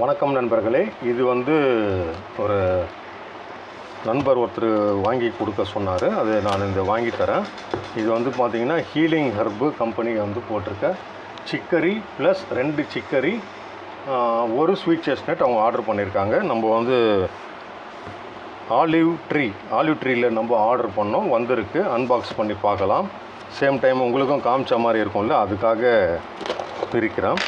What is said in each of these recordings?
வணக்கம் நண்பர்களே. இது வந்து ஒரு நண்பர் ஒருத்தர் வாங்கி கொடுக்க சொன்னார். அது நான் இந்த வாங்கி தரேன். இது வந்து பார்த்திங்கன்னா ஹீலிங் ஹர்பு கம்பெனி வந்து போட்டிருக்க சிக்கரி ப்ளஸ் ரெண்டு சிக்கரி ஒரு ஸ்வீட் செஸ்னட் அவங்க ஆர்டர் பண்ணியிருக்காங்க நம்ம வந்து ஆலிவ் ட்ரீ ஆலிவ் ட்ரீயில் நம்ம ஆர்டர் பண்ணோம். வந்திருக்கு. அன்பாக்ஸ் பண்ணி பார்க்கலாம். சேம் டைம் உங்களுக்கும் காமிச்ச மாதிரி இருக்கும்ல அதுக்காக பிரிக்கிறேன்.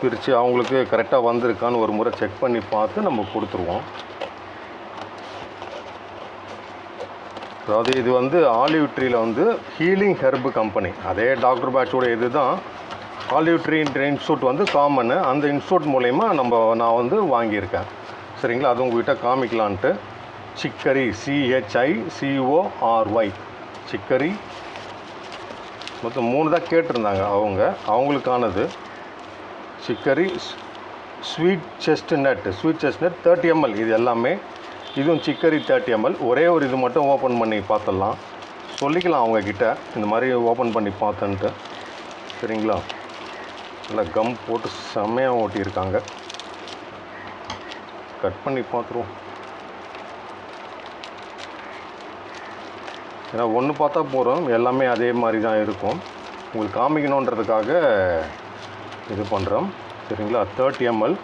பிரித்து அவங்களுக்கு கரெக்டாக வந்திருக்கான்னு ஒரு முறை செக் பண்ணி பார்த்து நம்ம கொடுத்துருவோம். அதாவது இது வந்து ஆலிவ் ட்ரீயில் வந்து ஹீலிங் ஹெர்பு கம்பெனி அதே டாக்டர் பேட்சோட இது தான் ஆலிவ் இன்ஸ்டியூட் வந்து காமனு அந்த இன்ஸ்டியூட் மூலயமா நம்ம நான் வந்து வாங்கியிருக்கேன். சரிங்களா? அது உங்ககிட்ட காமிக்கலான்ட்டு. Chicory சிஹெச்ஐ சிஓஆர்ஒய் chicory. மொத்தம் மூணு தான் கேட்டிருந்தாங்க அவங்க. அவங்களுக்கானது. Chicory sweet chestnut sweet chestnut thirty ml இது எல்லாமே. இதுவும் சிக்கரி தேர்ட்டி எம்எல் ஒரே ஒரு இது மட்டும் ஓப்பன் பண்ணி பார்த்துடலாம். சொல்லிக்கலாம் அவங்கக்கிட்ட இந்த மாதிரி ஓப்பன் பண்ணி பார்த்தன்ட்டு. சரிங்களா? நல்லா கம் போட்டு செம்மையாக ஓட்டியிருக்காங்க. கட் பண்ணி பார்த்துருவோம். ஏன்னா ஒன்று பார்த்தா போகிறோம் எல்லாமே அதே மாதிரி தான் இருக்கும். உங்களுக்கு காமிக்கணுன்றதுக்காக இது பண்ணுறோம் சரிங்களா? தேர்ட்டி எம்எல்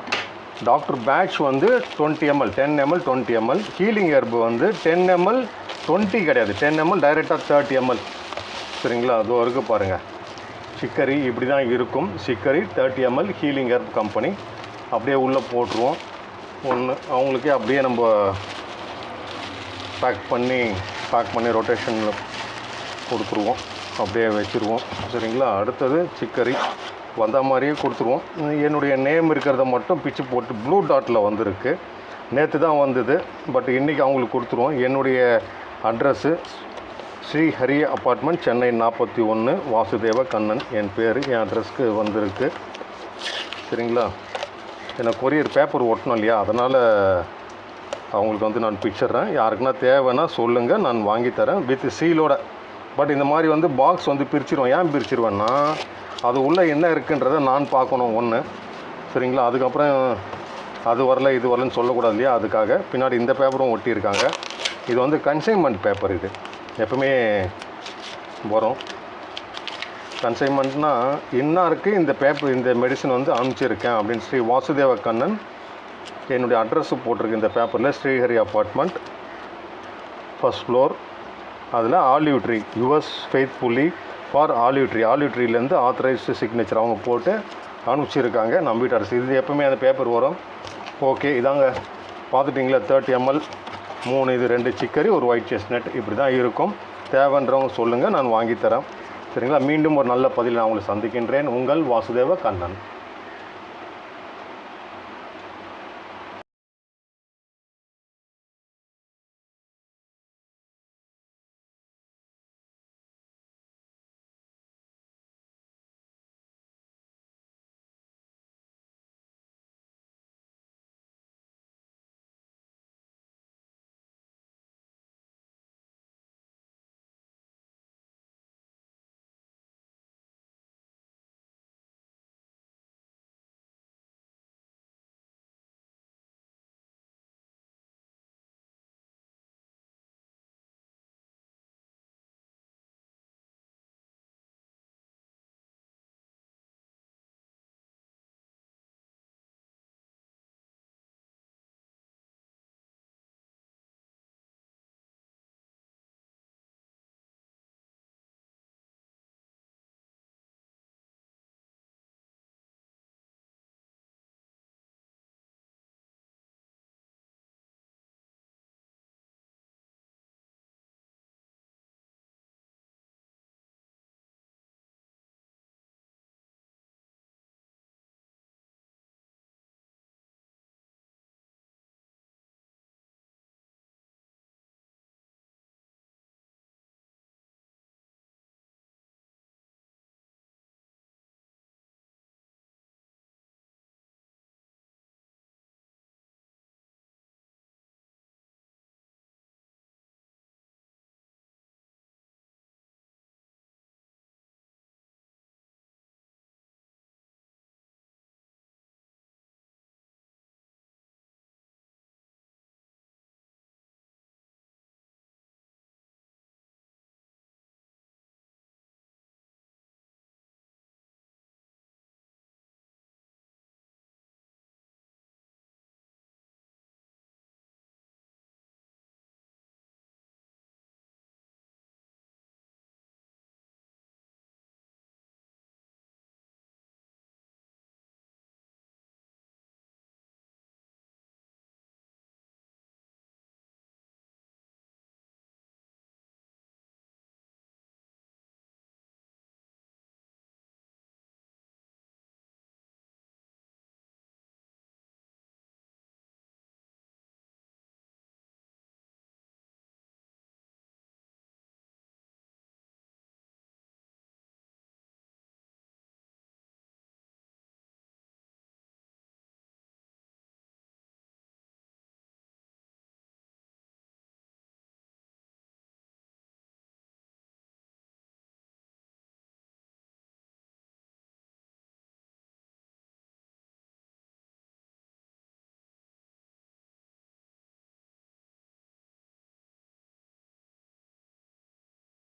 டாக்டர் பேட்ச் வந்து twenty ml ten ml twenty ml healing herb வந்து டென் எம்எல் டுவெண்ட்டி கிடையாது. டென் எம்எல் டைரெக்டாக தேர்ட்டி எம்எல் சரிங்களா? அது வரைக்கும் பாருங்கள் சிக்கரி இப்படி தான் இருக்கும். Chicory thirty ml healing herb company அப்படியே உள்ளே போட்டுருவோம். ஒன்று அவங்களுக்கே அப்படியே நம்ம பேக் பண்ணி பேக் பண்ணி ரொட்டேஷனில் கொடுத்துருவோம். அப்படியே வச்சுருவோம். சரிங்களா? அடுத்தது சிக்கரி. வந்த மாதிரியே கொடுத்துருவோம். என்னுடைய நேம் இருக்கிறத மட்டும் பிச்சு போட்டு ப்ளூ டாட்டில் வந்திருக்கு. நேற்று தான் வந்தது. பட் இன்றைக்கி அவங்களுக்கு கொடுத்துருவோம். என்னுடைய அட்ரஸ்ஸு ஸ்ரீ ஹரி அப்பார்ட்மெண்ட் சென்னை நாற்பத்தி ஒன்று வாசுதேவ கண்ணன். என் பேர் என் அட்ரஸ்க்கு வந்திருக்கு. சரிங்களா? எனக்கு கொரியர் பேப்பர் ஒட்டணும் இல்லையா? அதனால் அவங்களுக்கு வந்து நான் பிச்சிடுறேன். யாருக்குன்னா தேவைன்னா சொல்லுங்கள் நான் வாங்கி தரேன். வித் சீலோட பட் இந்த மாதிரி வந்து பாக்ஸ் வந்து பிரிச்சிருவேன் ஏன் பிரிச்சிருவேன்னா அது உள்ளே என்ன இருக்குன்றதை நான் பார்க்கணும் ஒன்று சரிங்களா? அதுக்கப்புறம் அது வரல இது வரலன்னு சொல்லக்கூடாது இல்லையா? அதுக்காக பின்னாடி இந்த பேப்பரும் ஒட்டியிருக்காங்க. இது வந்து கன்சைன்மெண்ட் பேப்பர் இது. எப்பவுமே வரும். கன்சைன்மெண்ட்னா இன்னாருக்கு இந்த பேப்பர் இந்த மெடிசன் வந்து அனுப்பிச்சிருக்கேன் அப்படின்னு ஸ்ரீ வாசுதேவ கண்ணன் என்னுடைய அட்ரஸ் போட்டிருக்கு இந்த பேப்பரில் ஸ்ரீஹரி அப்பார்ட்மெண்ட் ஃபர்ஸ்ட் ஃப்ளோர் அதில் olive tree yours faithfully for olive tree olive ட்ரீலேருந்து authorised signature அவங்க போட்டு அனுப்பிச்சிருக்காங்க. நம்பிட்டு அரசு. இது எப்போவுமே அந்த பேப்பர் வரும். ஓகே இதாங்க. பார்த்துட்டிங்களா? தேர்ட்டி எம்எல் மூணு இது ரெண்டு சிக்கரி ஒரு ஒயிட் செஸ்னட் இப்படி தான் இருக்கும். தேவைன்றவங்க சொல்லுங்கள் நான் வாங்கித்தரேன் சரிங்களா? மீண்டும் ஒரு நல்ல பதில் நான் உங்களை சந்திக்கின்றேன். உங்கள் வாசுதேவ கண்ணன்.